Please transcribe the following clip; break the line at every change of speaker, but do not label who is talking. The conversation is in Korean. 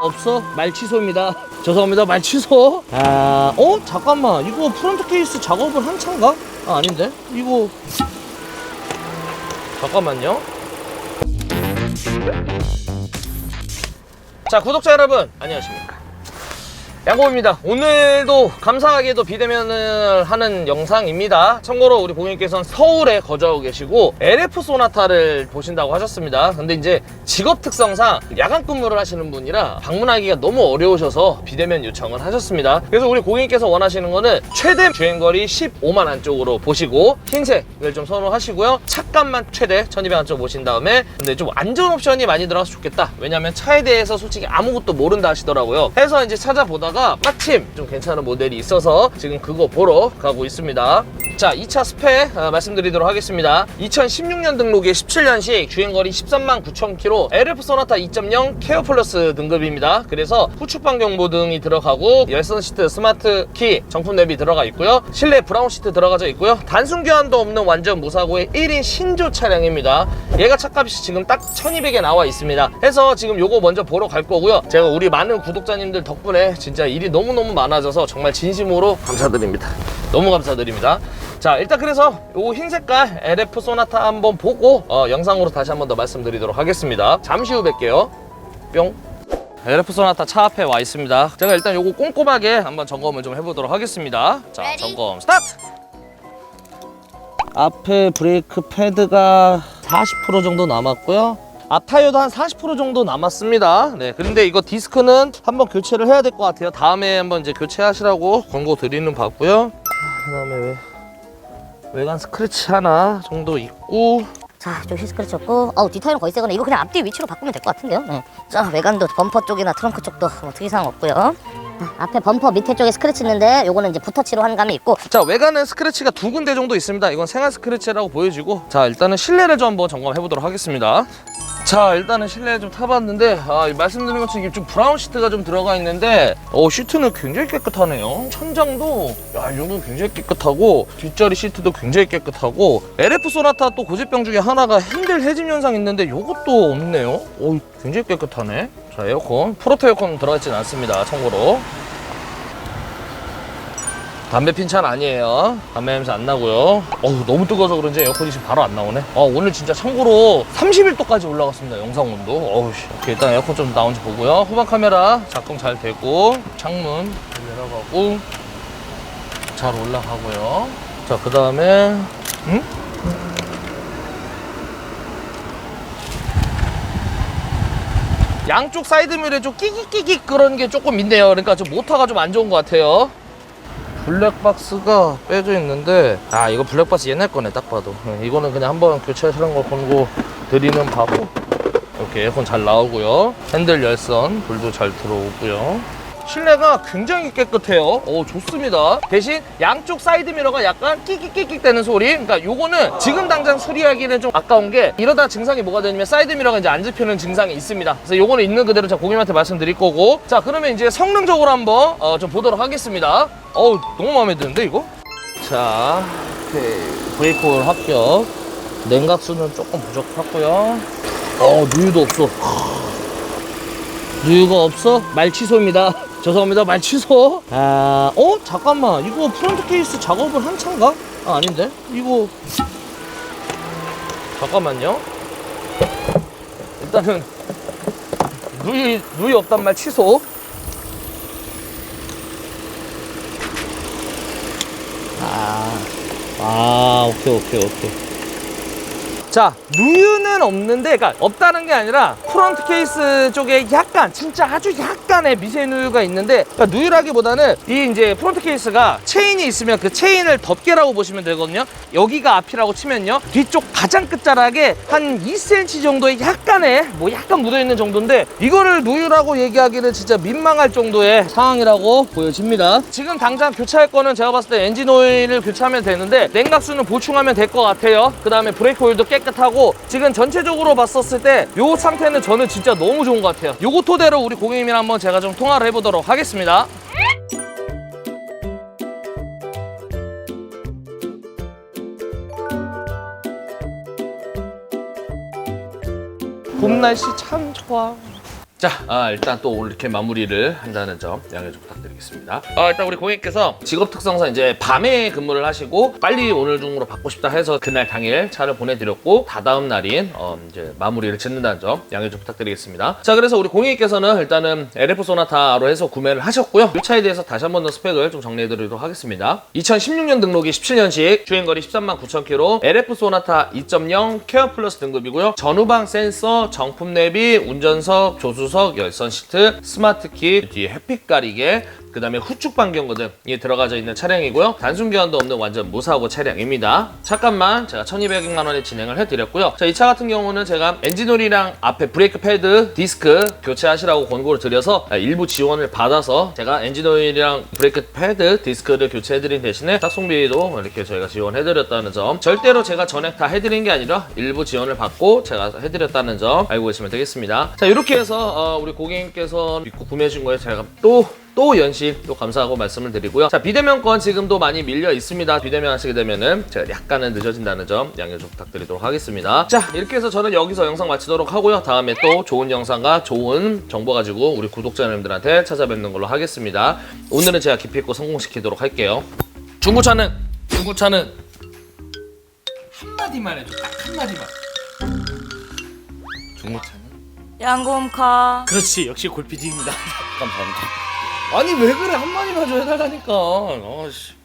없어? 말 취소입니다. 죄송합니다. 말 취소? 아, 어? 잠깐만. 이거 프론트 케이스 작업을 한창가? 아 아닌데? 이거 잠깐만요. 자 구독자 여러분 안녕하십니까 양고입니다. 오늘도 감사하게도 비대면을 하는 영상입니다. 참고로 우리 고객님께서는 서울에 거주하고 계시고 LF 소나타를 보신다고 하셨습니다. 근데 이제 직업 특성상 야간 근무를 하시는 분이라 방문하기가 너무 어려우셔서 비대면 요청을 하셨습니다. 그래서 우리 고객님께서 원하시는 거는 최대 주행거리 15만 안쪽으로 보시고 흰색을 좀 선호하시고요. 차값만 최대 1200 안쪽 보신 다음에 근데 좀 안전 옵션이 많이 들어가서 좋겠다. 왜냐면 차에 대해서 솔직히 아무것도 모른다 하시더라고요. 해서 이제 찾아보다가 마침 좀 괜찮은 모델이 있어서 지금 그거 보러 가고 있습니다 자 2차 스펙 아, 말씀드리도록 하겠습니다. 2016년 등록에 17년식 주행거리 13만 9천 킬로 LF 소나타 2.0 케어 플러스 등급입니다. 그래서 후축방 경보 등이 들어가고 열선 시트 스마트 키 정품 랩이 들어가 있고요. 실내 브라운 시트 들어가져 있고요. 단순 교환도 없는 완전 무사고의 1인 신조 차량입니다. 얘가 차값이 지금 딱 1200에 나와 있습니다. 해서 지금 요거 먼저 보러 갈 거고요. 제가 우리 많은 구독자님들 덕분에 진짜 일이 너무너무 많아져서 정말 진심으로 감사드립니다. 너무 감사드립니다 자 일단 그래서 요 흰 색깔 LF 소나타 한번 보고 어, 영상으로 다시 한번 더 말씀드리도록 하겠습니다 잠시 후 뵐게요 뿅 LF 소나타 차 앞에 와 있습니다 제가 일단 요거 꼼꼼하게 한번 점검을 좀 해보도록 하겠습니다 자
Ready?
점검 스타트 앞에 브레이크 패드가 40% 정도 남았고요. 앞 타이어도 한 40% 정도 남았습니다. 네, 그런데 이거 디스크는 한번 교체를 해야 될 것 같아요. 다음에 한번 이제 교체하시라고 권고 드리는 바고요. 그 다음에 외, 외관 스크래치 하나 정도 있고
자, 좀 히스크래치 없고, 어우, 뒷타이어는 거의 새거네. 이거 그냥 앞뒤 위치로 바꾸면 될 것 같은데요? 네. 자, 외관도 범퍼 쪽이나 트렁크 쪽도 뭐 특이사항 없고요. 자, 앞에 범퍼 밑에 쪽에 스크래치 있는데, 요거는 이제 붓터치로 한 감이 있고,
자 외관은 스크래치가 두 군데 정도 있습니다 이건 생활 스크래치라고 보여지고 자 일단은 실내를 좀 한번 점검해 보도록 하겠습니다 자 일단은 실내 좀 타봤는데 아, 말씀드린 것처럼 좀 브라운 시트가 좀 들어가 있는데 어 시트는 굉장히 깨끗하네요. 천장도 야 이거는 굉장히 깨끗하고 뒷자리 시트도 굉장히 깨끗하고 LF 소나타 또 고질병 중에 하나가 핸들 해짐 현상 있는데 이것도 없네요. 오 굉장히 깨끗하네. 자 에어컨 프로토 에어컨 들어가 있진 않습니다 참고로 담배 핀 차는 아니에요. 담배 냄새 안 나고요. 어우 너무 뜨거워서 그런지 에어컨이 지금 바로 안 나오네. 아 오늘 진짜 참고로 31도까지 올라갔습니다. 영상 온도. 어우 씨. 오케이, 일단 에어컨 좀 나온지 보고요. 후방 카메라 작동 잘 되고 창문 잘 내려가고 잘 올라가고요. 자 그 다음에 응? 양쪽 사이드mir에 좀 끼깃끼깃 그런 게 조금 있네요. 그러니까 좀 모터가 좀 안 좋은 것 같아요. 블랙박스가 빼져 있는데 아 이거 블랙박스 옛날 거네 딱 봐도. 네, 이거는 그냥 한번 교체하시는 걸 권고 드리는 바고 이렇게 에어컨 잘 나오고요. 핸들 열선 불도 잘 들어오고요 실내가 굉장히 깨끗해요. 오 좋습니다. 대신 양쪽 사이드 미러가 약간 끼끼끼끼 되는 소리. 그러니까 요거는 지금 당장 수리하기는 좀 아까운 게 이러다 증상이 뭐가 되냐면 사이드 미러가 이제 안 접히는 증상이 있습니다. 그래서 요거는 있는 그대로 제가 고객님한테 말씀드릴 거고. 자 그러면 이제 성능적으로 한번 어, 좀 보도록 하겠습니다. 어우 너무 마음에 드는데 이거? 자 오케이. 브레이크 홀 합격. 냉각수는 조금 부족하고요. 어 누유도 없어. 누유가 없어? 말 취소입니다. 죄송합니다. 말 취소. 아, 어? 잠깐만. 이거 프론트 케이스 작업을 한창가? 아, 아닌데? 이거. 잠깐만요. 일단은, 누이, 누이 없단 말 취소. 아, 아, 오케이, 오케이, 오케이. 자 누유는 없는데 그러니까 없다는 게 아니라 프론트 케이스 쪽에 약간 진짜 아주 약간의 미세 누유가 있는데 그러니까 누유라기보다는 이 이제 프론트 케이스가 체인이 있으면 그 체인을 덮개라고 보시면 되거든요. 여기가 앞이라고 치면요. 뒤쪽 가장 끝자락에 한 2cm 정도의 약간의 뭐 약간 묻어있는 정도인데 이거를 누유라고 얘기하기는 진짜 민망할 정도의 상황이라고 보여집니다. 지금 당장 교체할 거는 제가 봤을 때 엔진 오일을 교체하면 되는데 냉각수는 보충하면 될 것 같아요. 그 다음에 브레이크 오일도 깨끗 하고 지금 전체적으로 봤었을 때 이 상태는 저는 진짜 너무 좋은 것 같아요. 요거 토대로 우리 고객님이랑 한번 제가 좀 통화를 해보도록 하겠습니다. 봄 날씨 참 좋아 자, 아, 일단 또 오늘 이렇게 마무리를 한다는 점 양해 좀 부탁드리겠습니다. 아, 일단 우리 고객께서 직업 특성상 이제 밤에 근무를 하시고 빨리 오늘 중으로 받고 싶다 해서 그날 당일 차를 보내드렸고 다다음 날인 어, 이제 마무리를 짓는다는 점 양해 좀 부탁드리겠습니다. 자, 그래서 우리 고객께서는 일단은 LF 소나타로 해서 구매를 하셨고요. 이 차에 대해서 다시 한 번 더 스펙을 좀 정리해드리도록 하겠습니다. 2016년 등록이 17년식 주행거리 13만 9천 킬로 LF 소나타 2.0 케어 플러스 등급이고요. 전후방 센서, 정품 내비, 운전석, 조수 석, 열선 시트, 스마트 키, 뒤에 햇빛 가리개, 그 다음에 후축 반경고 등이 들어가져 있는 차량이고요. 단순 교환도 없는 완전 무사고 차량입니다. 차값만 제가 1200만 원에 진행을 해드렸고요. 자, 이 차 같은 경우는 제가 엔진오일이랑 앞에 브레이크 패드, 디스크 교체하시라고 권고를 드려서 아, 일부 지원을 받아서 제가 엔진오일이랑 브레이크 패드, 디스크를 교체해드린 대신에 짝송비도 이렇게 저희가 지원해드렸다는 점 절대로 제가 전액 다 해드린 게 아니라 일부 지원을 받고 제가 해드렸다는 점 알고 계시면 되겠습니다. 자, 이렇게 해서 어, 우리 고객님께서 믿고 구매해 준 거에 제가 또 또 연시 또 감사하고 말씀을 드리고요. 자 비대면권 지금도 많이 밀려 있습니다. 비대면 하시게 되면은 제가 약간은 늦어진다는 점 양해 좀 부탁드리도록 하겠습니다. 자 이렇게 해서 저는 여기서 영상 마치도록 하고요. 다음에 또 좋은 영상과 좋은 정보 가지고 우리 구독자 여러분들한테 찾아뵙는 걸로 하겠습니다. 오늘은 제가 기필코 성공시키도록 할게요. 중고차는 중고차는 한마디만 해줘. 딱 한마디만. 중고차는
양곰카
그렇지 역시 골피디입니다 감사합니다 아니 왜 그래? 한 마디만 좀 해달라니까. 아씨